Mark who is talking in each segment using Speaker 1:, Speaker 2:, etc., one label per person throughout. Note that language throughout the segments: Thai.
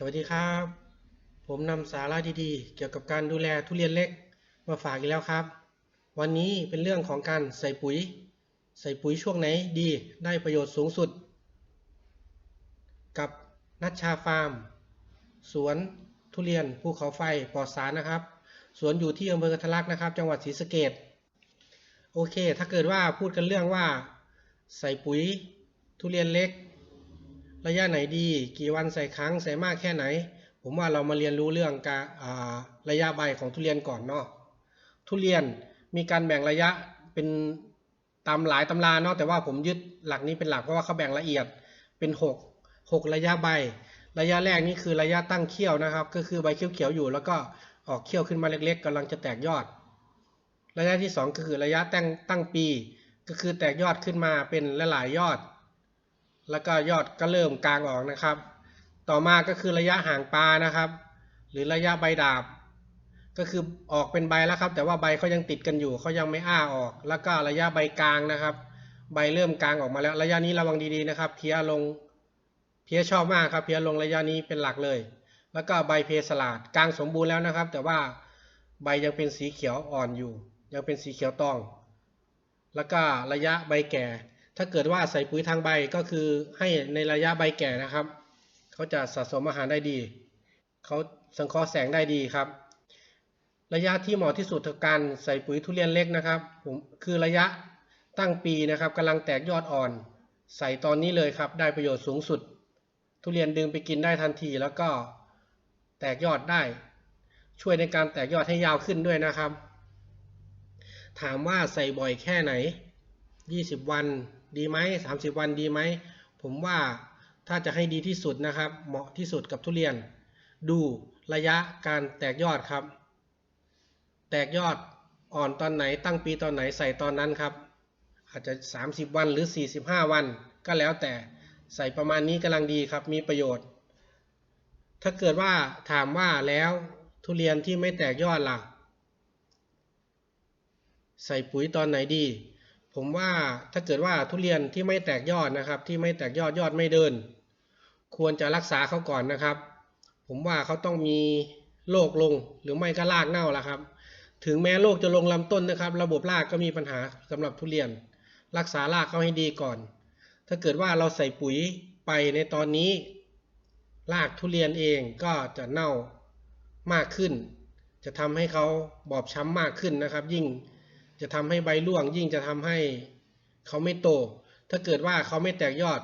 Speaker 1: สวัสดีครับ ผมนำสาระดีๆ เกี่ยวกับการดูแลทุเรียนเล็กมาฝากอีกแล้วครับ วันนี้เป็นเรื่องของการใส่ปุ๋ย ใส่ปุ๋ยช่วงไหนดีได้ประโยชน์สูงสุด กับนัชชาฟาร์ม สวนทุเรียนภูเขาไฟปลอดสารนะครับ สวนอยู่ที่อำเภอกระทลักนะครับ จังหวัดศรีสะเกษโอเค ถ้าเกิดว่าพูดกันเรื่องว่า ใส่ปุ๋ยทุเรียนเล็ก ระยะไหนดี กี่วันใส่ครั้งใส่มากแค่ไหน ผมว่าเรามาเรียนรู้เรื่องการระยะใบของทุเรียนก่อนเนาะทุเรียนมีการแบ่งระยะเป็นตามหลายตำราเนาะแต่ว่าผมยึดหลักนี้เป็นหลักเพราะว่าเขาแบ่งละเอียดเป็นหกหกระยะใบ ระยะแรกนี่คือระยะตั้งเขี้ยวนะครับ ก็คือใบเขียวๆอยู่ แล้วก็ออกเขี้ยวขึ้นมาเล็กๆกำลังจะแตกยอด ระยะที่สองก็คือระยะตั้งตั้งปี ก็คือแตกยอดขึ้นมาเป็นหลายๆยอด แล้วก็ยอดก็เริ่มกลางออกนะครับ ต่อมาก็คือระยะห่างปลานะครับ หรือระยะใบดาบ ก็คือออกเป็นใบแล้วครับ แต่ว่าใบเขายังติดกันอยู่เขายังไม่อ้าออก แล้วก็ระยะใบกลางนะครับ ใบเริ่มกลางออกมาแล้ว ระยะนี้ระวังดีๆนะครับ เพี้ยลง เพี้ยชอบมากครับ เพี้ยลงระยะนี้เป็นหลักเลย แล้วก็ใบเพสลาดกลางสมบูรณ์แล้วนะครับ แต่ว่าใบยังเป็นสีเขียวอ่อนอยู่ ยังเป็นสีเขียวตอง แล้วก็ระยะใบแก่ ถ้าเกิดว่าใส่ปุ๋ยทางใบก็คือให้ในระยะใบแก่นะครับ เขาจะสะสมอาหารได้ดี เขาสังเคราะห์แสงได้ดีครับ ระยะที่เหมาะที่สุดกับการใส่ปุ๋ยทุเรียนเล็กนะครับผมคือระยะตั้งปีนะครับกำลังแตกยอดอ่อน ใส่ตอนนี้เลยครับ ได้ประโยชน์สูงสุด ทุเรียนดึงไปกินได้ทันที แล้วก็แตกยอดได้ ช่วยในการแตกยอดให้ยาวขึ้นด้วยนะครับ ถามว่าใส่บ่อยแค่ไหน 20 วันดีไหม30 วันดีไหม ผมว่าถ้าจะให้ดีที่สุดนะครับ เหมาะที่สุดกับทุเรียน ดูระยะการแตกยอดครับ แตกยอดอ่อนตอนไหนตั้งปีตอนไหนใส่ตอนนั้นครับ อาจจะ 30 วันหรือ 45 วันก็แล้วแต่ใส่ประมาณนี้กำลังดีครับมีประโยชน์ ถ้าเกิดว่าถามว่าแล้วทุเรียนที่ไม่แตกยอดล่ะ ใส่ปุ๋ยตอนไหนดี ผมว่าถ้าเกิดว่าทุเรียนที่ไม่แตกยอดนะครับ ที่ไม่แตกยอดยอดไม่เดิน ควรจะรักษาเขาก่อนนะครับ ผมว่าเขาต้องมีโรคลงหรือไม่ก็รากเน่าละครับ ถึงแม้โรคจะลงลำต้นนะครับ ระบบรากก็มีปัญหาสำหรับทุเรียน รักษารากเขาให้ดีก่อน ถ้าเกิดว่าเราใส่ปุ๋ยไปในตอนนี้รากทุเรียนเองก็จะเน่ามากขึ้น จะทำให้เขาบอบช้ำมากขึ้นนะครับ ยิ่ง จะทำให้ใบร่วงยิ่งจะทำให้เขาไม่โต ถ้าเกิดว่าเขาไม่แตกยอด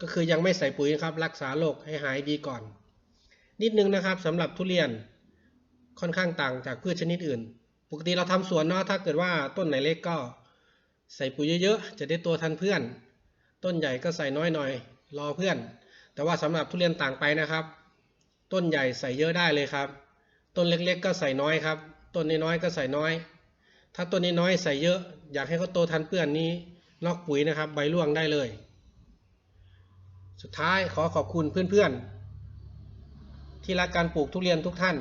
Speaker 1: ก็คือยังไม่ใส่ปุ๋ยนะครับ รักษาโรคให้หายดีก่อน นิดนึงนะครับสำหรับทุเรียนค่อนข้างต่างจากพืชชนิดอื่น ปกติเราทำสวนเนาะถ้าเกิดว่าต้นไหนเล็กก็ใส่ปุ๋ยเยอะๆ จะได้ตัวทันเพื่อน ต้นใหญ่ก็ใส่น้อยหน่อย รอเพื่อน แต่ว่าสำหรับทุเรียนต่างไปนะครับ ต้นใหญ่ใส่เยอะได้เลยครับ ต้นเล็กๆ ก็ใส่น้อยครับ ต้นน้อยๆก็ใส่น้อย ถ้าต้นน้อยใส่เยอะ อยากให้เขาโตทันเพื่อนนี้นอกปุ๋ยนะครับ ใบร่วงได้เลย สุดท้ายขอขอบคุณเพื่อนๆ ที่รักการปลูกทุเรียนทุกท่าน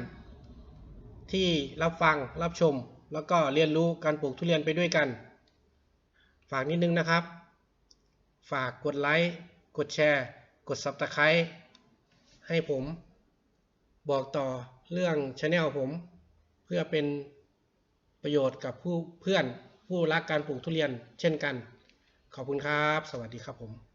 Speaker 1: ที่รับฟังรับชม แล้วก็เรียนรู้การปลูกทุเรียนไปด้วยกัน ฝากนิดนึงนะครับ ฝากกดไลค์กดแชร์ กด Subscribe ให้ผม บอกต่อเรื่องช anel ผม เพื่อเป็น ประโยชน์กับผู้เพื่อนผู้รักการปลูกทุเรียนเช่นกัน ขอบคุณครับ สวัสดีครับผม